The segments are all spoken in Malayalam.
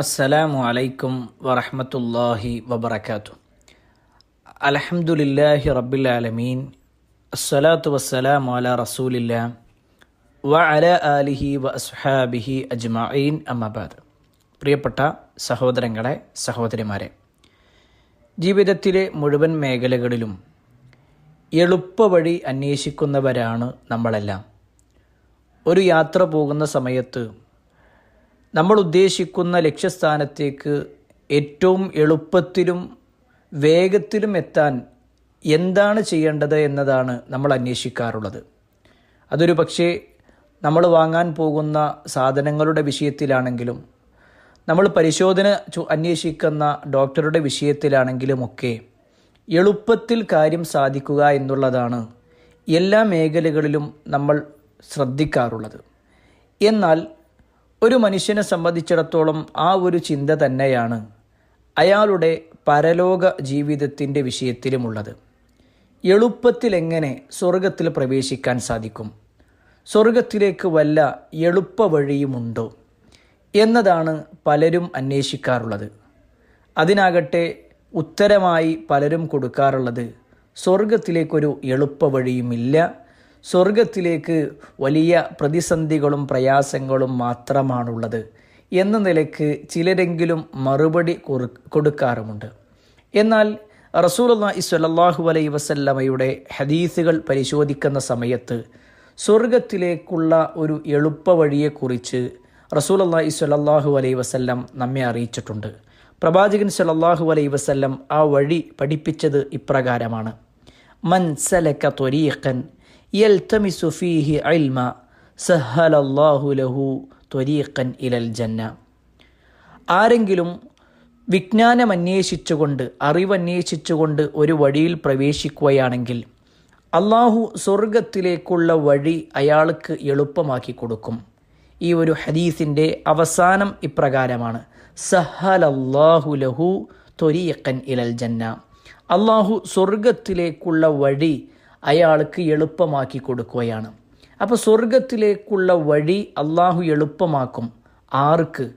അസ്സലാമു അലൈക്കും വറഹമത്തല്ലാഹി വബർക്കാത്തു അലഹമുല്ലാഹി റബ്ബിൽ ആലമീൻ. അസ്സലാത്തു വസ്സലാം അല റസൂലില്ല വ അല ആലിഹി വ അസ്ഹാബിഹി അജ്മഈൻ. അമ്മബാദ് പ്രിയപ്പെട്ട സഹോദരങ്ങളെ സഹോദരിമാരെ ജീവിതത്തിലെ മുഴുവൻ മേഖലകളിലും എളുപ്പവഴി അന്വേഷിക്കുന്നവരാണ് നമ്മളെല്ലാം. ഒരു യാത്ര പോകുന്ന സമയത്ത് നമ്മൾ ഉദ്ദേശിക്കുന്ന ലക്ഷ്യസ്ഥാനത്തേക്ക് ഏറ്റവും എളുപ്പത്തിലും വേഗത്തിലും എത്താൻ എന്താണ് ചെയ്യേണ്ടത് എന്നതാണ് നമ്മൾ അന്വേഷിക്കാറുള്ളത്. അതൊരു പക്ഷേ നമ്മൾ വാങ്ങാൻ പോകുന്ന സാധനങ്ങളുടെ വിഷയത്തിലാണെങ്കിലും നമ്മൾ പരിശോധന അന്വേഷിക്കുന്ന ഡോക്ടറുടെ വിഷയത്തിലാണെങ്കിലുമൊക്കെ എളുപ്പത്തിൽ കാര്യം സാധിക്കുക എന്നുള്ളതാണ് എല്ലാ മേഖലകളിലും നമ്മൾ ശ്രദ്ധിക്കാറുള്ളത്. എന്നാൽ ഒരു മനുഷ്യനെ സംബന്ധിച്ചിടത്തോളം ആ ഒരു ചിന്ത തന്നെയാണ് അയാളുടെ പരലോക ജീവിതത്തിന്റെ വിഷയത്തിലുമുള്ളത്. എളുപ്പത്തിൽ എങ്ങനെ സ്വർഗത്തിൽ പ്രവേശിക്കാൻ സാധിക്കും? സ്വർഗത്തിലേക്ക് വല്ല എളുപ്പ വഴിയുമുണ്ടോ? എന്നതാണ് പലരും അന്വേഷിക്കാറുള്ളത്. അതിനാകട്ടെ ഉത്തരമായി പലരും കൊടുക്കാറുള്ളത് സ്വർഗത്തിലേക്കൊരു എളുപ്പ വഴിയുമില്ല സ്വർഗത്തിലേക്ക് വലിയ പ്രതിസന്ധികളും പ്രയാസങ്ങളും മാത്രമാണുള്ളത് എന്ന നിലയ്ക്ക് ചിലരെങ്കിലും മറുപടി കുറി- കൊടുക്കാറുമുണ്ട്. എന്നാൽ റസൂലുള്ളാഹി സ്വല്ലല്ലാഹു അലൈഹി വസല്ലമയുടെ ഹദീസുകൾ പരിശോധിക്കുന്ന സമയത്ത് സ്വർഗത്തിലേക്കുള്ള ഒരു എളുപ്പ വഴിയെക്കുറിച്ച് റസൂലുള്ളാഹി സ്വല്ലല്ലാഹു അലൈഹി വസല്ലം നമ്മെ അറിയിച്ചിട്ടുണ്ട്. പ്രവാചകൻ സ്വലല്ലാഹു അലൈഹി വസല്ലം ആ വഴി പഠിപ്പിച്ചത് ഇപ്രകാരമാണ്. മൻ ത്വരീഖൻ യൽതമിസു ഫീഹി ഇൽമ സഹലല്ലാഹു ലഹു ത്വരീഖൻ ഇലൽ ജന്ന. ആരെങ്കിലും വിജ്ഞാനം അന്വേഷിച്ചുകൊണ്ട് അറിവന്വേഷിച്ചുകൊണ്ട് ഒരു വഴിയിൽ പ്രവേശിക്കുകയാണെങ്കിൽ അള്ളാഹു സ്വർഗത്തിലേക്കുള്ള വഴി അയാൾക്ക് എളുപ്പമാക്കി കൊടുക്കും. ഈ ഒരു ഹദീസിന്റെ അവസാനം ഇപ്രകാരമാണ്. സഹലല്ലാഹു ലഹു ത്വരീഖൻ ഇലൽ ജന്ന. അള്ളാഹു സ്വർഗത്തിലേക്കുള്ള വഴി അയാൾക്ക് എളുപ്പമാക്കി കൊടുക്കുകയാണ്. അപ്പോൾ സ്വർഗത്തിലേക്കുള്ള വഴി അള്ളാഹു എളുപ്പമാക്കും. ആർക്ക്?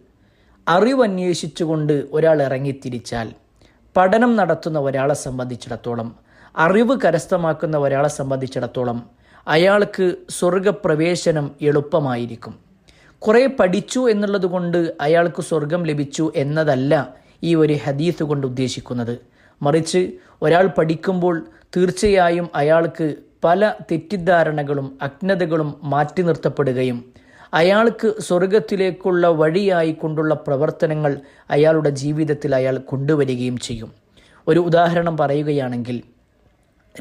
അറിവന്വേഷിച്ചുകൊണ്ട് ഒരാൾ ഇറങ്ങിത്തിരിച്ചാൽ. പഠനം നടത്തുന്ന ഒരാളെ സംബന്ധിച്ചിടത്തോളം അറിവ് കരസ്ഥമാക്കുന്ന ഒരാളെ സംബന്ധിച്ചിടത്തോളം അയാൾക്ക് സ്വർഗപ്രവേശനം എളുപ്പമായിരിക്കും. കുറേ പഠിച്ചു എന്നുള്ളത് കൊണ്ട് അയാൾക്ക് സ്വർഗം ലഭിച്ചു എന്നതല്ല ഈ ഒരു ഹദീസ് കൊണ്ട് ഉദ്ദേശിക്കുന്നത്. മറിച്ച് ഒരാൾ പഠിക്കുമ്പോൾ തീർച്ചയായും അയാൾക്ക് പല തെറ്റിദ്ധാരണകളും അജ്ഞതകളും മാറ്റി നിർത്തപ്പെടുകയും അയാൾക്ക് സ്വർഗത്തിലേക്കുള്ള വഴിയായി കൊണ്ടുള്ള പ്രവർത്തനങ്ങൾ അയാളുടെ ജീവിതത്തിൽ അയാൾ കൊണ്ടുവരികയും ചെയ്യും. ഒരു ഉദാഹരണം പറയുകയാണെങ്കിൽ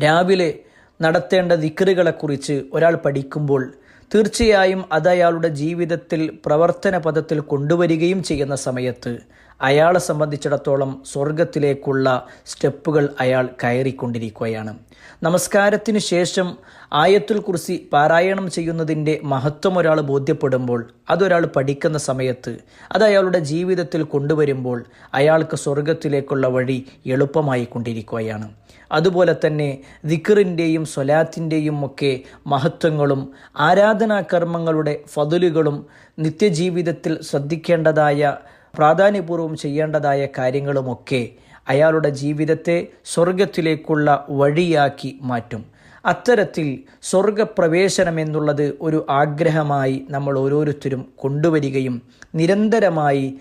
രാവിലെ നടത്തേണ്ട ദിക്കറുകളെക്കുറിച്ച് ഒരാൾ പഠിക്കുമ്പോൾ തീർച്ചയായും അത് അയാളുടെ ജീവിതത്തിൽ പ്രവർത്തന പദത്തിൽ കൊണ്ടുവരികയും ചെയ്യുന്ന സമയത്ത് അയാളെ സംബന്ധിച്ചിടത്തോളം സ്വർഗത്തിലേക്കുള്ള സ്റ്റെപ്പുകൾ അയാൾ കയറിക്കൊണ്ടിരിക്കുകയാണ്. നമസ്കാരത്തിന് ശേഷം ആയത്തുൽ കുർസി പാരായണം ചെയ്യുന്നതിന്റെ മഹത്വം ഒരാൾ ബോധ്യപ്പെടുമ്പോൾ അതൊരാൾ പഠിക്കുന്ന സമയത്ത് അത് അയാളുടെ ജീവിതത്തിൽ കൊണ്ടുവരുമ്പോൾ അയാൾക്ക് സ്വർഗത്തിലേക്കുള്ള വഴി എളുപ്പമായി കൊണ്ടിരിക്കുകയാണ് അതുപോലെ തന്നെ ദിക്കറിന്റെയും സ്വലാത്തിന്റെയും ഒക്കെ മഹത്വങ്ങളും ആരാധനാകർമ്മങ്ങളുടെ ഫതിലുകളും നിത്യജീവിതത്തിൽ ശ്രദ്ധിക്കേണ്ടതായ പ്രാധാന്യപൂർവം ചെയ്യേണ്ടതായ കാര്യങ്ങളുമൊക്കെ അയാളുടെ ജീവിതത്തെ സ്വർഗത്തിലേക്കുള്ള വഴിയാക്കി മാറ്റും. അത്തരത്തിൽ സ്വർഗപ്രവേശനം എന്നുള്ളത് ഒരു ആഗ്രഹമായി നമ്മൾ ഓരോരുത്തരും കൊണ്ടുവരികയും നിരന്തരമായി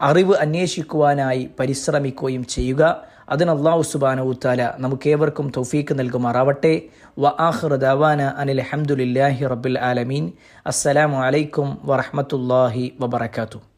അറിവ് അന്വേഷിക്കുവാനായി പരിശ്രമിക്കുകയും ചെയ്യുക. അതിന് അള്ളാഹു സുബാനവുത്താല നമുക്കേവർക്കും തൗഫീക്ക് നൽകുമാറാവട്ടെ. വ ആഖിർ ദവാന അനിൽ അഹമ്മദുലില്ലാഹി റബ്ബിൽ ആലമീൻ. അസ്സലാമു അലൈക്കും വറഹ്മത്തുള്ളാഹി വബറകാതുഹു.